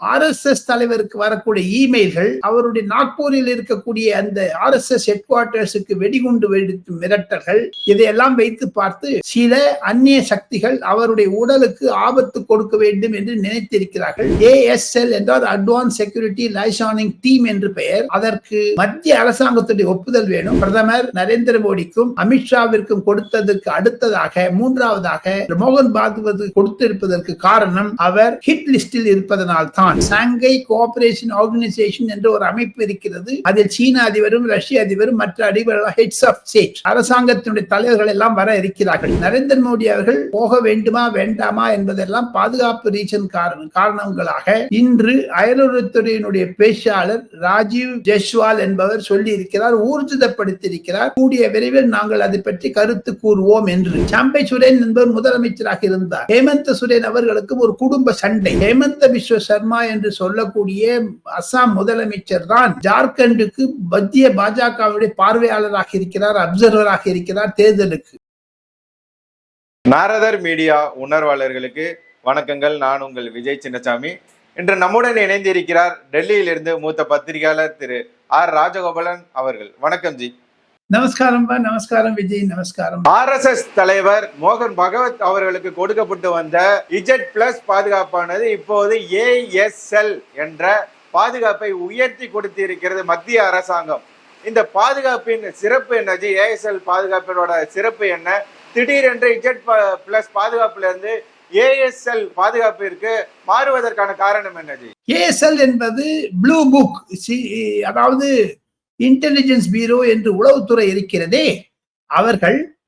R S S தலைவருக்கு வரக்கூடிய இமெயில்கள் அவருடைய நாக்பூரில் இருக்கக்கூடிய அந்த ஆர் எஸ் எஸ் ஹெட் குவார்டர்ஸுக்கு வெடிகுண்டு வெடித்து மிரட்டல்கள் இதையெல்லாம் வைத்து பார்த்து சில அந்நிய சக்திகள் அவருடைய உடலுக்கு ஆபத்து கொடுக்க வேண்டும் என்று நினைத்திருக்கிறார்கள். ஏஎஸ்எல் என்றால் அட்வான்ஸ் செக்யூரிட்டி லைசானிங் டீம் என்று பெயர். அதற்கு மத்திய அரசாங்கத்துடைய ஒப்புதல் வேணும். பிரதமர் நரேந்திர மோடிக்கும் அமித்ஷாவிற்கும் கொடுத்ததற்கு அடுத்ததாக மூன்றாவதாக மோகன் பாகவத் கொடுத்திருப்பதற்கு காரணம் அவர் ஹிட் லிஸ்டில் இருப்பதனால் தான் சாங்கை கோஆபரேஷன் ஆர்கனைசேஷன் என்ற ஒரு அமைப்பு இருக்கிறது. அதில் சீன அதிபரும் ரஷ்ய அதிபரும் மற்ற அதிபர்கள் ஹெட்ஸ் ஆஃப் ஸ்டேட் அரசாங்கத்தினுடைய தலைவர்கள் எல்லாம் வர இருக்கிறார்கள். நரேந்திர மோடி அவர்கள் போக வேண்டுமா வேண்டாமா என்பதெல்லாம் பாதுகாப்பு ரீசன் காரணம் காரணங்களாக இன்று அயலுறவுத்துறையினுடைய பேச்சாளர் ராஜீவ் ஜெஸ்வால் என்பவர் சொல்லி இருக்கிறார் ஊர்ஜிதப்படுத்தியிருக்கிறார். கூடிய விரைவில் நாங்கள் அதை பற்றி கருத்து கூறுவோம் என்று. சாம்பை சுரேன் என்பவர் முதலமைச்சராக இருந்தார். ஹேமந்த சுரேன் அவர்களுக்கு ஒரு குடும்ப சண்டை. ஹேமந்த விஸ்வ சர்மா என்று சொல்லக்கூடிய அசாம் முதலமைச்சர் தான் ஜார்க்கண்டுக்கு மத்திய பாஜகவுடைய பார்வையாளராக இருக்கிறார் அப்சர்வராக இருக்கிறார் தேர்தலுக்கு. நாரதர் மீடியா உணர்வாளர்களுக்கு வணக்கங்கள். நான் உங்கள் விஜய் சின்னசாமி. இன்று நம்முடன் இணைந்திருக்கிறார் டெல்லியிலிருந்து மூத்த பத்திரிகையாளர் திரு ஆர் ராஜகோபாலன் அவர்கள். வணக்கம் ஜி. நமஸ்காரம் நமஸ்காரம் விஜய் நமஸ்காரம். ஆர் எஸ் எஸ் தலைவர் மோகன் பகவத் அவர்களுக்கு கொடுக்கப்பட்டு வந்த இஜெட் பிளஸ் பாதுகாப்பானது இப்போது ஏஎஸ்எல் என்ற பாதுகாப்பை உயர்த்தி கொடுத்திருக்கிறது மத்திய அரசாங்கம். இந்த பாதுகாப்பின் சிறப்பு என்ன ஜி? ஏஎஸ்எல் பாதுகாப்பினோட சிறப்பு என்ன? திடீரென்று இஜெட் பிளஸ் பாதுகாப்புல இருந்து ஏஎஸ்எல் பாதுகாப்பிற்கு மாறுவதற்கான காரணம் என்ன ஜி? ஏஎஸ்எல் என்பது ப்ளூ புக் அதாவது இன்டெலிஜென்ஸ் பீரோ என்று உளவுத்துறை இருக்கிறதே. அவர்கள்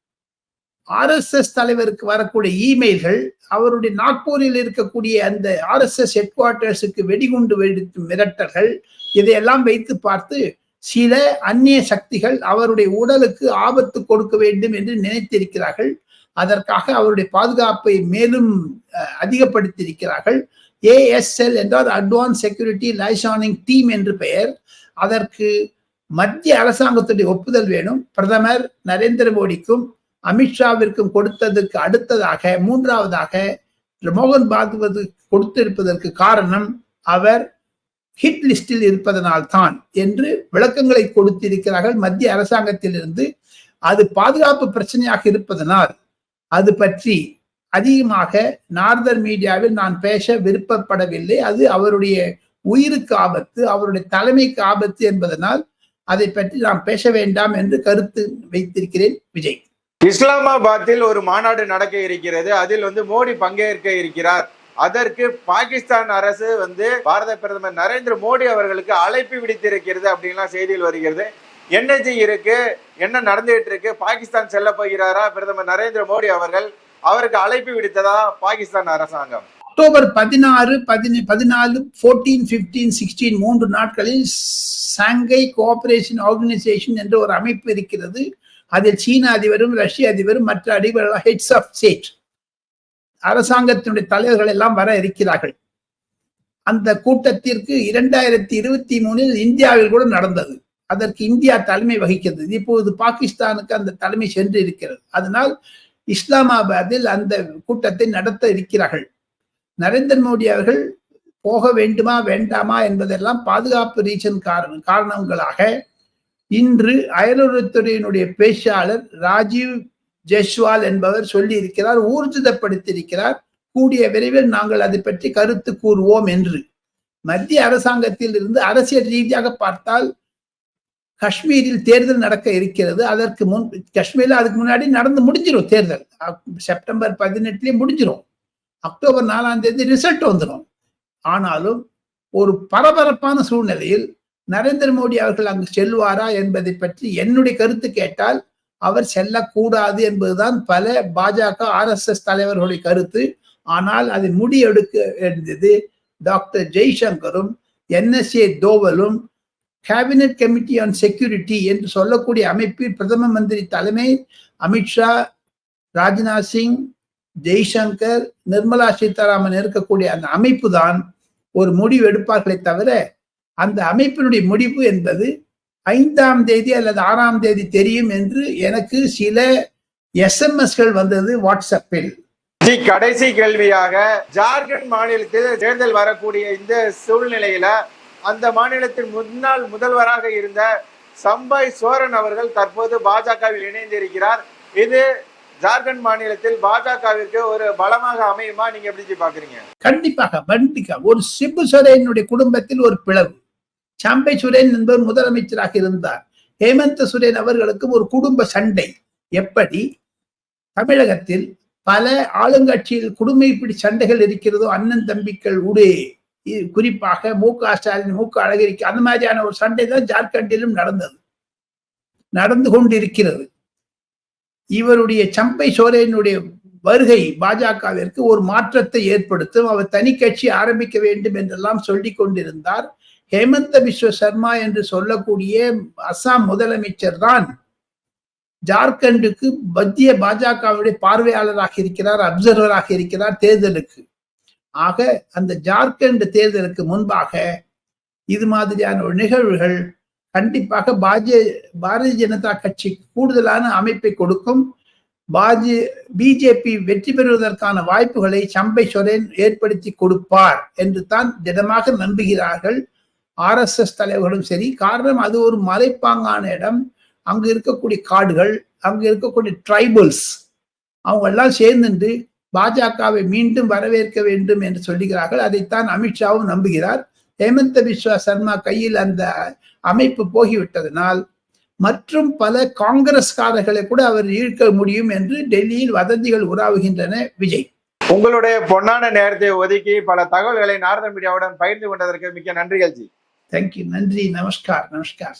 ஆர் எஸ் எஸ் தலைவருக்கு வரக்கூடிய இமெயில்கள் அவருடைய நாக்பூரில் இருக்கக்கூடிய அந்த ஆர் எஸ் எஸ் ஹெட் வெடிகுண்டு வெடித்து மிரட்டல்கள் இதையெல்லாம் வைத்து பார்த்து சில அந்நிய சக்திகள் அவருடைய உடலுக்கு ஆபத்து கொடுக்க வேண்டும் என்று நினைத்திருக்கிறார்கள். அதற்காக அவருடைய பாதுகாப்பை மேலும் அதிகப்படுத்தியிருக்கிறார்கள். ஏஎஸ்எல் என்றால் அட்வான்ஸ் செக்யூரிட்டி லைசானிங் டீம் என்று பெயர். அதற்கு மத்திய அரசாங்கத்துடைய ஒப்புதல் வேணும். பிரதமர் நரேந்திர மோடிக்கும் அமித்ஷாவிற்கும் கொடுத்ததற்கு அடுத்ததாக மூன்றாவதாக மோகன் பாகவத் கொடுத்திருப்பதற்கு காரணம் அவர் ஹிட் லிஸ்டில் இருப்பதனால் தான் என்று விளக்கங்களை கொடுத்திருக்கிறார்கள். மத்திய அரசாங்கத்திலிருந்து அது பாதுகாப்பு பிரச்சனையாக இருப்பதனால் அது பற்றி அதிகமாக நார்தர் மீடியாவில் நான் பேச விருப்பப்படவில்லை. அது அவருடைய உயிருக்கு ஆபத்து அவருடைய தலைமைக்கு ஆபத்து என்பதனால் அதை பற்றி நாம் பேச வேண்டாம் என்று கருத்து வைத்திருக்கிறேன் விஜய். இஸ்லாமாபாத்தில் ஒரு மாநாடு நடக்க இருக்கிறது. அதில் வந்து மோடி பங்கேற்க இருக்கிறார். அதற்கு பாகிஸ்தான் அரசு வந்து பாரத பிரதமர் நரேந்திர மோடி அவர்களுக்கு அழைப்பு விடுத்திருக்கிறது அப்படின்லாம் செய்தியில் வருகிறது. என்னஜி இருக்கு? என்ன நடந்துகிட்டு இருக்கு? பாகிஸ்தான் செல்ல போகிறாரா? பிரதமர் நரேந்திர மோடி அவர்கள் அவருக்கு அழைப்பு விடுத்ததா? பாகிஸ்தான் அரசாங்கம். அக்டோபர் பதினாறு பதினி பதினாலு ஃபோர்டீன் ஃபிஃப்டீன் சிக்ஸ்டீன் மூன்று நாட்களில் சாங்கை கோஆபரேஷன் ஆர்கனைசேஷன் என்ற ஒரு அமைப்பு இருக்கிறது. அதில் சீன அதிபரும் ரஷ்ய அதிபரும் மற்ற அதிபர்கள் ஹெட்ஸ் ஆஃப் ஸ்டேட் அரசாங்கத்தினுடைய தலைவர்கள் எல்லாம் வர இருக்கிறார்கள். அந்த கூட்டத்திற்கு இரண்டாயிரத்தி இருபத்தி மூணில் இந்தியாவில் கூட நடந்தது. அதற்கு இந்தியா தலைமை வகிக்கிறது. இப்போது பாகிஸ்தானுக்கு அந்த தலைமை சென்று இருக்கிறது. அதனால் இஸ்லாமாபாத்தில் அந்த கூட்டத்தை நடத்த இருக்கிறார்கள். நரேந்திர மோடி அவர்கள் போக வேண்டுமா வேண்டாமா என்பதெல்லாம் பாதுகாப்பு ரீசன் காரணம் காரணங்களாக இன்று அயலுறவுத்துறையினுடைய பேச்சாளர் ராஜீவ் ஜெஸ்வால் என்பவர் சொல்லி இருக்கிறார் ஊர்ஜிதப்படுத்தியிருக்கிறார். கூடிய விரைவில் நாங்கள் அதை பற்றி கருத்து கூறுவோம் என்று. மத்திய அரசாங்கத்தில் இருந்து அரசியல் ரீதியாக பார்த்தால் காஷ்மீரில் தேர்தல் நடக்க இருக்கிறது. அதற்கு முன் காஷ்மீரில் அதுக்கு முன்னாடி நடந்து முடிஞ்சிடும் தேர்தல். செப்டம்பர் பதினெட்டுலேயே முடிஞ்சிடும் அக்டோபர் நாலாம் தேதி ரிசல்ட் வந்துடும் ஆனாலும் ஒரு பரபரப்பான சூழ்நிலையில் நரேந்திர மோடி அவர்கள் அங்கு செல்வாரா என்பதை பற்றி என்னுடைய கருத்து கேட்டால் அவர் செல்லக்கூடாது என்பதுதான் பல பாஜக ஆர் எஸ் எஸ் தலைவர்களுடைய கருத்து. ஆனால் அதை முடியெடுக்க இருந்தது டாக்டர் ஜெய்சங்கரும் என்எஸ்ஏ தோவலும் கேபினட் கமிட்டி ஆன் செக்யூரிட்டி என்று சொல்லக்கூடிய அமைப்பில் பிரதம மந்திரி தலைமை அமித்ஷா ராஜ்நாத் சிங் ஜெய்சங்கர் நிர்மலா சீதாராமன் இருக்கக்கூடிய அந்த அமைப்பு தான் ஒரு முடிவு எடுப்பார்களே தவிர அந்த அமைப்பினுடைய முடிவு என்பது ஐந்தாம் தேதி அல்லது ஆறாம் தேதி தெரியும் என்று எனக்கு சில எஸ்எம்எஸ்கள் வந்தது வாட்ஸ்அப்பில். கடைசி கேள்வியாக ஜார்க்கண்ட் மாநிலத்தில் தேர்தல் வரக்கூடிய இந்த சூழ்நிலையில அந்த மாநிலத்தின் முன்னாள் முதல்வராக இருந்த சம்பாய் சோரன் அவர்கள் தற்போது பாஜகவில் இணைந்திருக்கிறார். இது ஜார்க்கண்ட் மாநிலத்தில் பாஜகவிற்கு ஒரு பலமாக அமையுமா? நீங்க எப்படி பாக்குறீங்க? கண்டிப்பாக கண்டிப்பாக ஒரு சிபு சோரேனுடைய குடும்பத்தில் ஒரு பிளவு. சாம்பை சுரேன் என்பவர் முதலமைச்சராக இருந்தார். ஹேமந்த சுரேன் அவர்களுக்கும் ஒரு குடும்ப சண்டை. எப்படி? தமிழகத்தில் பல ஆளுங்கட்சியில் குடும்பைப்பிடி சண்டைகள் இருக்கிறதோ அண்ணன் தம்பிக்கள் உடே இ- குறிப்பாக மு க ஸ்டாலின் மு க அழகிரிக்கு அந்த மாதிரியான ஒரு சண்டை தான் ஜார்க்கண்டிலும் நடந்தது. நடந்து கொண்டிருக்கிறது. இவருடைய சம்பை சோரேனுடைய வருகை பாஜகவிற்கு ஒரு மாற்றத்தை ஏற்படுத்தும். அவர் தனி கட்சி ஆரம்பிக்க வேண்டும் என்றெல்லாம் சொல்லி கொண்டிருந்தார். ஹேமந்த பிஸ்வ சர்மா என்று சொல்லக்கூடிய அசாம் முதலமைச்சர் தான் ஜார்க்கண்டுக்கு மத்திய பாஜகவுடைய பார்வையாளராக இருக்கிறார் அப்சர்வராக இருக்கிறார் தேர்தலுக்கு. ஆக அந்த ஜார்க்கண்ட் தேர்தலுக்கு முன்பாக இது மாதிரியான ஒரு நிகழ்வுகள் கண்டிப்பாக பாஜ பாரதிய ஜனதா கட்சி கூடுதலான அமைப்பை கொடுக்கும். பாஜ பிஜேபி வெற்றி பெறுவதற்கான வாய்ப்புகளை சம்பை சொரேன் ஏற்படுத்தி கொடுப்பார் என்று தான் திடமாக நம்புகிறார்கள். ஆர்எஸ்எஸ் தலைவர்களும் சரி காரணம் அது ஒரு மலைப்பாங்கான இடம். அங்கு இருக்கக்கூடிய காடுகள் அங்கு இருக்கக்கூடிய ட்ரைபல்ஸ் அவங்க எல்லாம் சேர்ந்துட்டு பாஜகவை மீண்டும் வரவேற்க வேண்டும் என்று சொல்லுகிறார்கள். அதைத்தான் அமித்ஷாவும் நம்புகிறார். ஹேமந்த பிஸ்வா சர்மா கையில் அந்த அமைப்பு போகிவிட்டதனால் மற்றும் பல காங்கிரஸ்காரர்களை கூட அவர் ஈர்க்க முடியும் என்று டெல்லியில் வதந்திகள் உலாவுகின்றன விஜய். உங்களுடைய பொன்னான நேரத்தை ஒதுக்கி பல தகவல்களை நார்தன் மீடியாவுடன் பகிர்ந்து கொண்டதற்கு மிக்க நன்றிகள் ஜி. தேங்க்யூ நன்றி. நமஸ்கார். நமஸ்கார்.